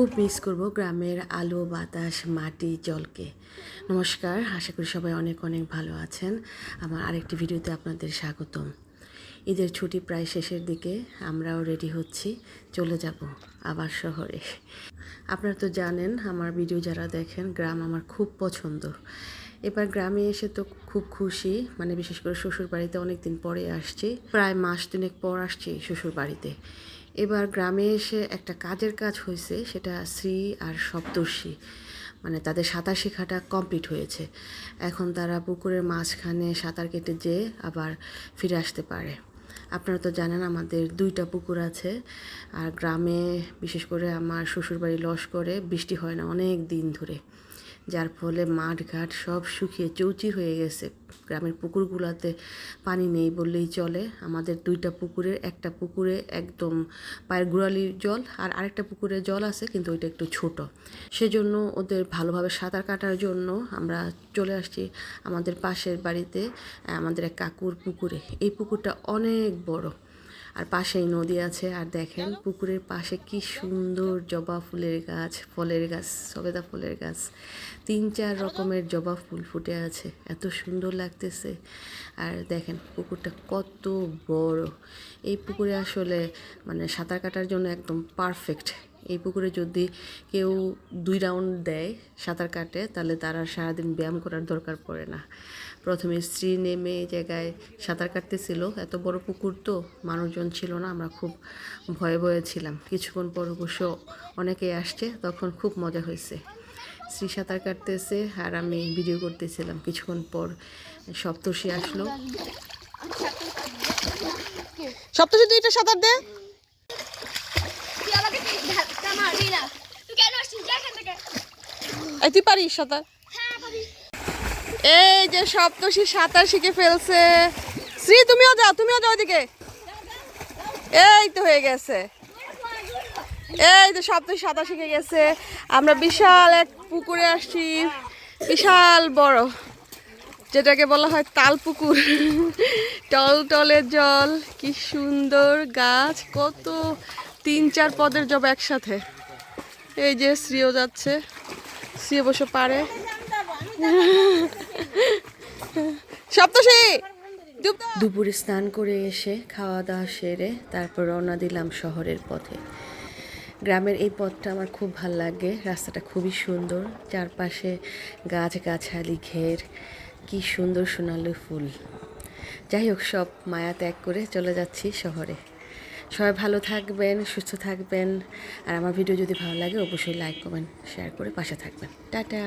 খুব মিস করব গ্রামের আলো, বাতাস, মাটি, জলকে। নমস্কার, আশা করি সবাই অনেক অনেক ভালো আছেন। আমার আরেকটি ভিডিওতে আপনাদের স্বাগতম। ঈদের ছুটি প্রায় শেষের দিকে, আমরাও রেডি হচ্ছি, চলে যাব আবার শহরে। আপনারা তো জানেন, আমার ভিডিও যারা দেখেন, গ্রাম আমার খুব পছন্দ। এবার গ্রামে এসে তো খুব খুশি মানে বিশেষ করে শ্বশুর বাড়িতে অনেক দিন পরে আসছি, প্রায় মাস তিনেক পর আসছি শ্বশুর বাড়িতে এবার গ্রামে এসে একটা কাজের কাজ হয়েছে, সেটা শ্রী আর সপ্তর্ষি। মানে তাদের সাঁতার শেখাটা কমপ্লিট হয়েছে। এখন তারা পুকুরের মাঝখানে সাঁতার কেটে যেয়ে আবার ফিরে আসতে পারে। আপনারা তো জানেন আমাদের দুইটা পুকুর আছে, আর গ্রামে বিশেষ করে আমার শ্বশুরবাড়ি লস করে বৃষ্টি হয় না অনেক দিন ধরে। যার ফলে মাঠ ঘাট সব শুকিয়ে চৌচির হয়ে গেছে। গ্রামের পুকুরগুলোতে পানি নেই বললেই চলে। আমাদের দুইটা পুকুরের, একটা পুকুরে একদম পায়ের গোড়ালির জল আর আরেকটা পুকুরে জল আছে, কিন্তু ওইটা একটু ছোট। সেজন্য ওদের ভালোভাবে সাঁতার কাটার জন্য আমরা চলে আসছি আমাদের পাশের বাড়িতে, আমাদের এক কাকুর পুকুরে। এই পুকুরটা অনেক বড়। আর পাশেই নদী আছে আর দেখেন পুকুরের পাশে কি সুন্দর জবা ফুলের গাছ ফলের গাছ সবেদা ফুলের গাছ। তিন চার রকমের জবা ফুল ফুটে আছে এত সুন্দর লাগতেছে। আর দেখেন পুকুরটা কত বড়। এই পুকুরে আসলে মানে সাঁতার কাটার জন্য একদম পারফেক্ট এই পুকুরে যদি কেউ দুই রাউন্ড দেয় সাঁতার কাটে, তাহলে তার সারাদিন ব্যায়াম করার দরকার পড়ে না। প্রথমে স্ত্রী নেমে জায়গায় সাঁতার কাটতেছিল। এত বড় পুকুর তো মানুষজন ছিল না, আমরা খুব ভয়ে ভয়ে ছিলাম। কিছুক্ষণ পর অবশ্য অনেকেই আসছে, তখন খুব মজা হয়েছে। স্ত্রী সাঁতার কাটতেছে আর আমি ভিডিও করতেছিলাম। কিছুক্ষণ পর সপ্তর্ষি আসলো। সপ্তশী দুইটা সাঁতার দে তুই আমাকে ধাক্কা মারবি না তুই কেন আসছিস যা এখান থেকে এই, তুই পারিস সাঁতার? এই যে সপ্তশী সাঁতার শিখে ফেলছে। শ্রী, তুমিও যাও তুমিও যাও ওদিকে এই তো হয়ে গেছে। এই তো সপ্তশী সাঁতার শিখে গেছে। আমরা বিশাল এক পুকুরে আসছি। বিশাল বড়। যেটাকে বলা হয় তাল পুকুর। টল টলের জল, কি সুন্দর গাছ। কত তিন চার পদের জব একসাথে। এই যে শ্রীও যাচ্ছে। শ্রী অবশ্য পারে। সপ্তশী ডুব দুপুরে স্নান করে এসে খাওয়া দাওয়া সেরে তারপর রওনা দিলাম শহরের পথে। গ্রামের এই পথটা আমার খুব ভালো লাগে। রাস্তাটা খুবই সুন্দর। চারপাশে গাছ গাছালি ঘের। কি সুন্দর সোনালি ফুল। যাই হোক, সব মায়া ত্যাগ করে চলে যাচ্ছি শহরে। সবাই ভালো থাকবেন, সুস্থ থাকবেন। আর আমার ভিডিও যদি ভালো লাগে, অবশ্যই লাইক কমেন্ট শেয়ার করে পাশে থাকবেন। টাটা!